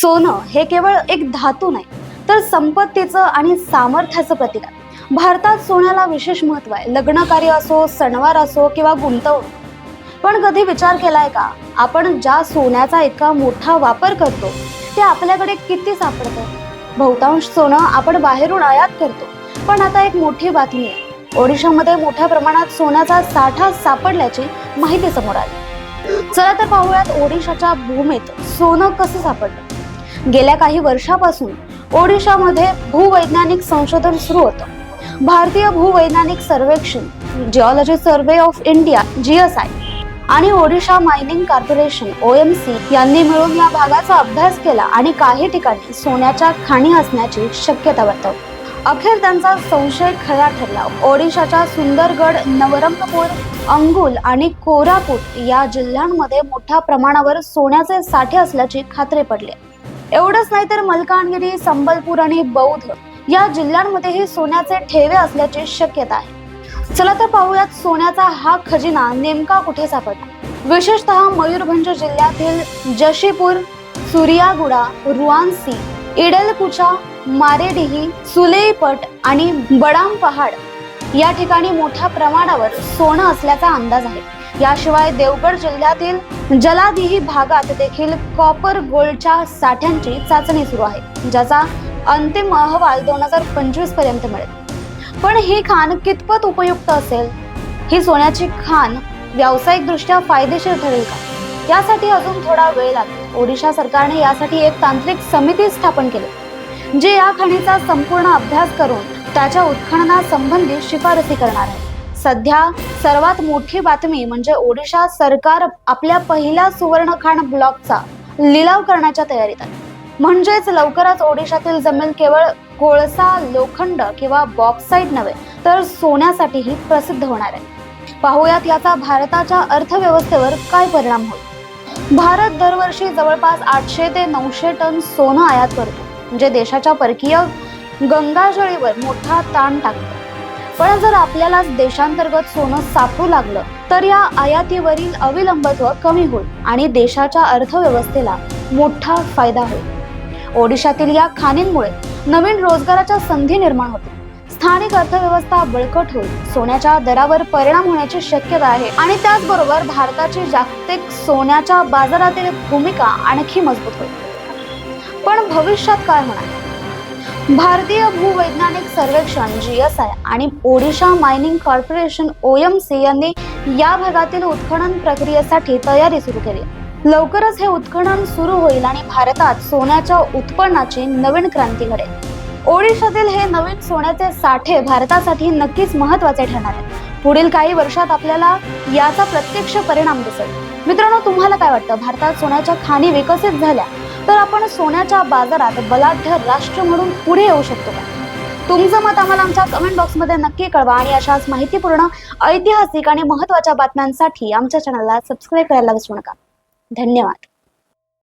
सोनं हे केवळ एक धातू नाही तर संपत्तीचं आणि सामर्थ्याचं प्रतीक आहे. भारतात सोन्याला विशेष महत्त्व आहे. लग्न कार्य असो सणवार असो किंवा गुंतवणूक. पण कधी विचार केलाय का? आपण ज्या सोन्याचा इतका मोठा वापर करतो ते आपल्याकडे किती सापडतं? बहुतांश सोनं आपण बाहेरून आयात करतो. पण आता एक मोठी बातमी आहे. ओडिशामध्ये मोठ्या प्रमाणात सोन्याचा साठा सापडल्याची माहिती समोर आली. चला तर पाहूयात ओडिशाच्या भूमीत सोनं कसं सापडलं. गेल्या काही वर्षापासून ओडिशामध्ये भूवैज्ञानिक संशोधन सुरू होतं. भारतीय भूवैज्ञानिक सर्वेक्षण geology survey of India GSI आणि Odisha mining corporation O M C यांनी मिळून या भागाचा अभ्यास केला आणि काही ठिकाणी सोन्याच्या खाणी असण्याची शक्यता वर्तवली. अखेर त्यांचा संशय खरा ठरला. ओडिशाच्या सुंदरगड नवरंगपूर अंगुल आणि कोरापूट या जिल्ह्यांमध्ये मोठ्या प्रमाणावर सोन्याचे साठे असल्याची खात्री पडली. एवढंच नाही तर मलकानगिरी संबलपूर आणि बौद्ध या जिल्ह्यांमध्येही सोन्याचे ठेवे असल्याची शक्यता आहे. चला तर पाहूयात सोन्याचा हा खजिना नेमका कुठे सापडला? विशेषतः मयूरभंज जिल्ह्यातील जशीपूर सुरियागुडा रुआनसी इडलकुचा मारेडिही सुलेईपट आणि बडाम पहाड या ठिकाणी मोठ्या प्रमाणावर सोनं असल्याचा अंदाज आहे. याशिवाय देवगड जिल्ह्यातील जलादिही भागात देखील कॉपर गोल्डच्या साठ्यांची चाचणी सुरू आहे ज्याचा अंतिम अहवाल दोन हजार पंचवीसपर्यंत मिळेल. पण ही खाण कितपत उपयुक्त असेल? ही सोन्याची खाण व्यावसायिकदृष्ट्या फायदेशीर ठरेल का? यासाठी अजून थोडा वेळ लागेल. ओडिशा सरकारने यासाठी एक तांत्रिक समिती स्थापन केली जे या खाणीचा संपूर्ण अभ्यास करून त्याच्या उत्खननासंबंधी शिफारसी करणार आहे. सध्या सर्वात मोठी बातमी म्हणजे ओडिशा सरकार आपल्या पहिल्या सुवर्णखाण ब्लॉकचा लिलाव करण्याच्या तयारीत आहे. म्हणजेच लवकरच ओडिशातील जमीन केवळ कोळसा लोखंड किंवा बॉक्साईट नव्हे तर सोन्यासाठीही प्रसिद्ध होणार आहे. पाहूयात याचा भारताच्या अर्थव्यवस्थेवर काय परिणाम होईल. भारत दरवर्षी जवळपास आठशे ते नऊशे टन सोनं आयात करतो म्हणजे देशाच्या परकीय गंगाजळीवर मोठा ताण टाकतो. पण जर आपल्याला देशांतर्गत सोनं सापडू लागलं तर या आयातीवरील अविलंबत्व कमी होईल आणि देशाच्या अर्थव्यवस्थेला मोठा फायदा होईल. ओडिशातील या खाणींमुळे नवीन रोजगाराच्या संधी निर्माण होतील. स्थानिक अर्थव्यवस्था बळकट होईल. सोन्याच्या दरावर परिणाम होण्याची शक्यता आहे आणि त्याचबरोबर भारताची जागतिक सोन्याच्या बाजारातील भूमिका आणखी मजबूत होईल. पण भविष्यात काय होणार? भारतीय भूवैज्ञानिक सर्वेक्षण जी एस आय आणि ओडिशा मायनिंग कॉर्पोरेशन ओएमसी यांनी या भागातील उत्खनन प्रक्रियेसाठी तयारी सुरू केली. लवकरच हे उत्खनन सुरू होईल आणि भारतात सोन्याच्या उत्पन्नाची नवीन क्रांती घडेल. ओडिशातील हे नवीन सोन्याचे साठे भारतासाठी नक्कीच महत्त्वाचे ठरणार आहेत. पुढील काही वर्षात आपल्याला याचा प्रत्यक्ष परिणाम दिसेल. मित्रांनो तुम्हाला काय वाटतं? भारतात सोन्याच्या खाणी विकसित झाल्या तर आपण सोन्याच्या बाजारात बलाढ्य राष्ट्र म्हणून पुढे येऊ शकतो का? तुमचं मत आम्हाला आमच्या कमेंट बॉक्समध्ये नक्की कळवा आणि अशाच माहितीपूर्ण ऐतिहासिक आणि महत्त्वाच्या बातम्यांसाठी आमच्या चॅनलला सबस्क्राईब करायला विसरू नका. धन्यवाद.